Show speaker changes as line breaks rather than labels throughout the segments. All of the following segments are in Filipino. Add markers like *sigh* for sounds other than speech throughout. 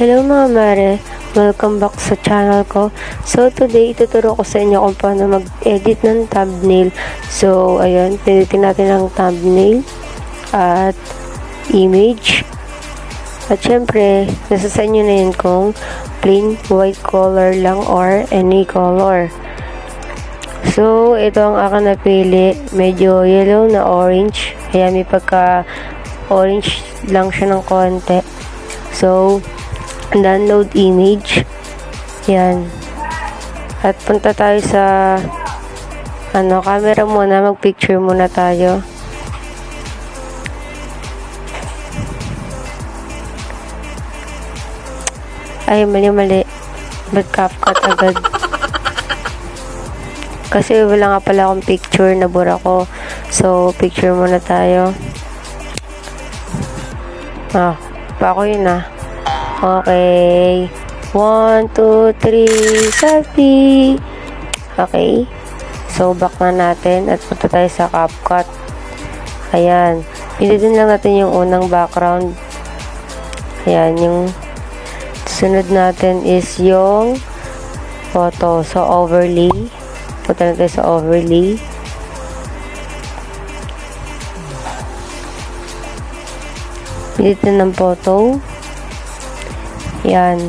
Hello mga mare, welcome back sa channel ko. So today, ituturo ko sa inyo kung paano mag-edit ng thumbnail. So ayun, pilitin natin ang thumbnail at image. At syempre, nasa sa inyo na yun kung plain white color lang or any color. So, ito ang aking napili. Medyo yellow na orange. Kaya may pagka orange lang siya ng konti. So, download image. Yan. At punta tayo sa ano, camera muna. Mag-picture muna tayo. Ay, mali-mali. Ba't CapCut agad? Kasi wala nga pala akong picture, nabura ko. So, picture muna tayo. Ah, pa ako yun ah. Okay. One, two, three, selfie. Okay. So, back na natin at punta tayo sa CapCut. Ayan. Pilitin lang natin yung unang background. Ayan, yung sunod natin is yung photo. So, overlay. Punta na tayo sa overlay. Pilitin ng photo. Yan.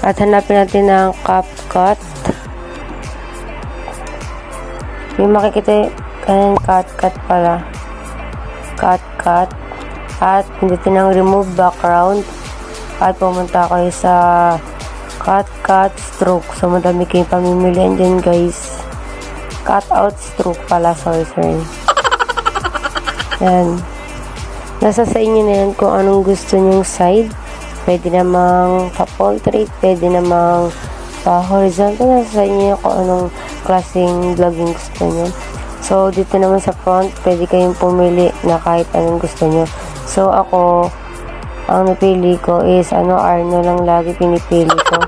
At hanapin natin ang CapCut. May makikita kanang CapCut pala. CapCut. At pindutin ang remove background. At pumunta kayo sa CapCut stroke. So, madami kayong pamimilihan dyan guys. Cut out stroke pala. Sorry, sorry. *laughs* Yan. Nasa sa inyo na yan kung anong gusto nyong side. Pwede namang pa-portrait, pwede namang pa-horizontal. Nasa sa inyo kung anong klaseng vlogging gusto nyo. So, dito naman sa front, pwede kayong pumili na kahit anong gusto nyo. So, ako, ang napili ko is, ano, Arno lang lagi pinipili ko.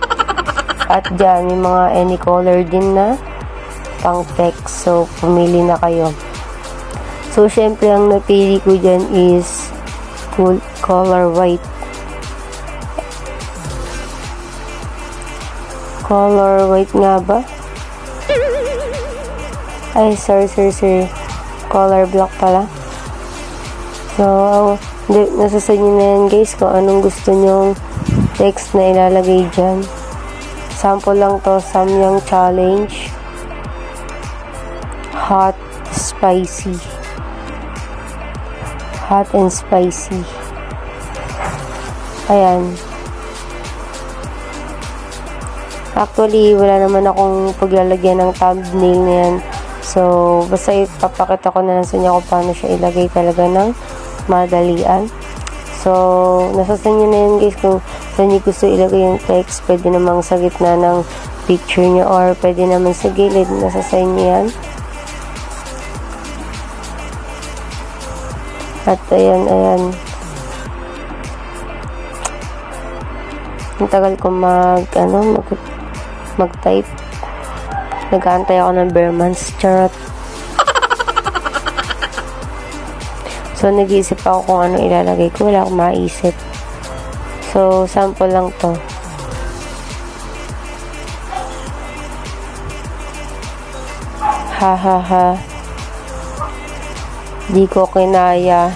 At dyan, may mga any color din na pang text. So, pumili na kayo. So, syempre, ang napili ko dyan is cool color white. Color white nga ba? Ay, sorry, sorry, sorry. Color black pala. So, di, nasa sa inyo na yan guys kung anong gusto nyong text na ilalagay dyan. Sample lang to, Samyang Challenge. Hot, spicy hot and spicy. Ayan. Actually, wala naman akong paglalagyan ng thumbnail na yan. So, basta ipapakita ko na lang sa inyo kung paano siya ilagay talaga ng madalian. So, nasa sa inyo na yan guys kung saan nyo gusto ilagay yung text. Pwede namang sa gitna ng picture nyo or pwede naman sa gilid. Nasa sa inyo yan. At ayan, ayan. Ang tagal ko mag, ano, mag, mag-type. Nag-aantay ako ng Bermans. Charot. So, nag-iisip ako kung ano ilalagay ko. Wala akong maisip. So, sample lang to. Ha ha ha di ko kinaya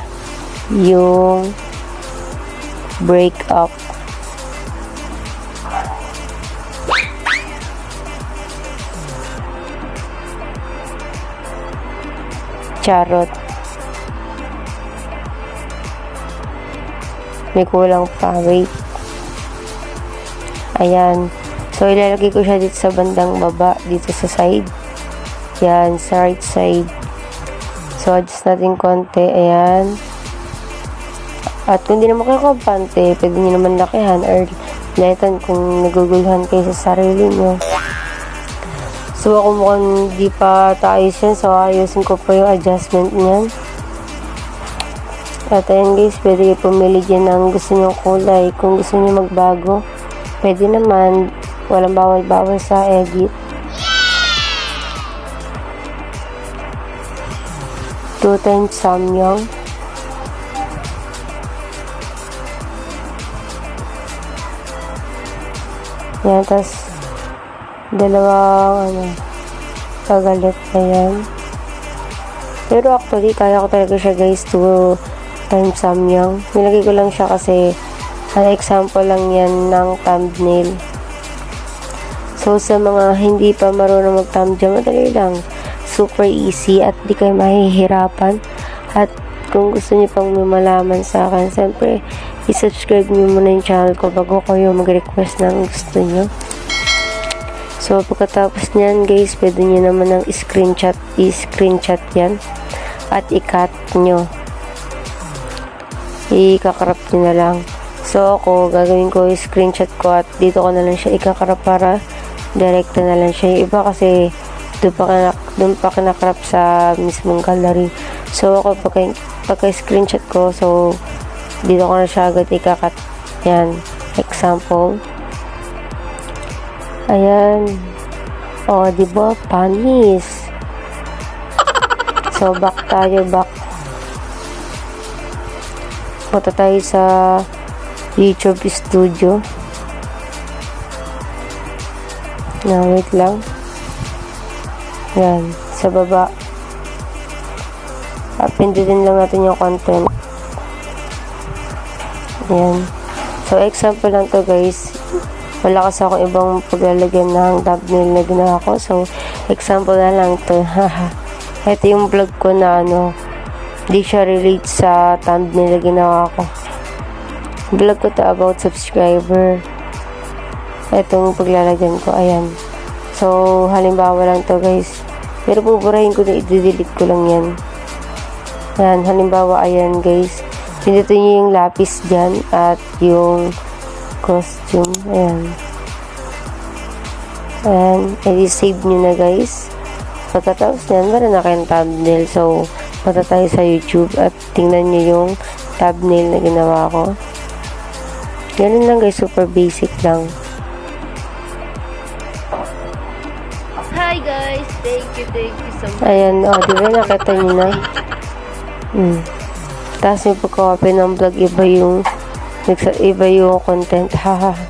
yung break up. Charot. May kulang pa. Wait. Ayan. So, ilalagay ko siya dito sa bandang baba. Dito sa side. Yan. Sa right side. So, adjust natin konti. Ayan. At kung di naman kayo kampante, pwede nyo naman lakihan or lightan kung naguguluhan kayo sa sarili nyo. So, ako mukhang di pa taayos yan. So, ayusin ko pa yung adjustment niyan. At ayan guys, pwede kayo pumili dyan ng gusto nyo kulay. Kung gusto nyo magbago, pwede naman. Walang bawal-bawal sa edit. two times samyang Yan, tapos dalawang ano, kagalit na yan. Pero actually, kaya ko talaga siya guys to time Samyang. Nilagay ko lang siya kasi an example lang yan ng thumbnail. So, sa mga hindi pa marunong mag-thumbnail, madali lang. Super easy at di kayo mahihirapan. At kung gusto niyo pang malaman sa akin, siyempre, i-subscribe niyo muna yung channel ko bago kayo mag-request ng gusto niyo. So, pagkatapos niyan, guys, pwede niyo naman ng screenshot, i-screenshot yan at i-cut nyo. I-kakrap nyo na lang. So, ako, gagawin ko screenshot ko at dito ko na lang siya ikakrap para direkta na lang siya. Yung iba kasi doon pa, kinak doon pa kinakrap sa mismong gallery. So, ako, pagka, pagka screenshot ko, so, dito ko na siya agad ikakat. Yan. Example. Ayan. O, di ba? Panis. So, back tayo, back. Punta tayo sa YouTube Studio. Na, wait lang. Yan, sa baba. Pindutin lang natin yung content. Yan. So, example lang to guys. Wala kasi akong ibang paglalagyan ng thumbnail na ginawa ko. So, example na lang to. *laughs* Ito yung vlog ko na ano, di siya relate sa thumbnail na ginawa ko. Vlog ko to about subscriber. Itong paglalagyan ko, ayan. So, halimbawa lang to guys. Pero buburahin ko na i-delete ko lang yan. Ayan, halimbawa, ayan guys. Pindutin nyo yung lapis dyan at yung costume. Ayan. Ayan. I-save nyo na guys. Pagkatapos nyan, meron na kayong thumbnail. So, punta tayo sa YouTube at tingnan nyo yung thumbnail na ginawa ko. Ganun lang guys, super basic lang.
Hi guys! Thank you, thank you so much.
Ayan, o, oh, di ba nakita nyo na? Hmm. Tapos yung pagka-open ng vlog, iba yung, iba yung content, haha.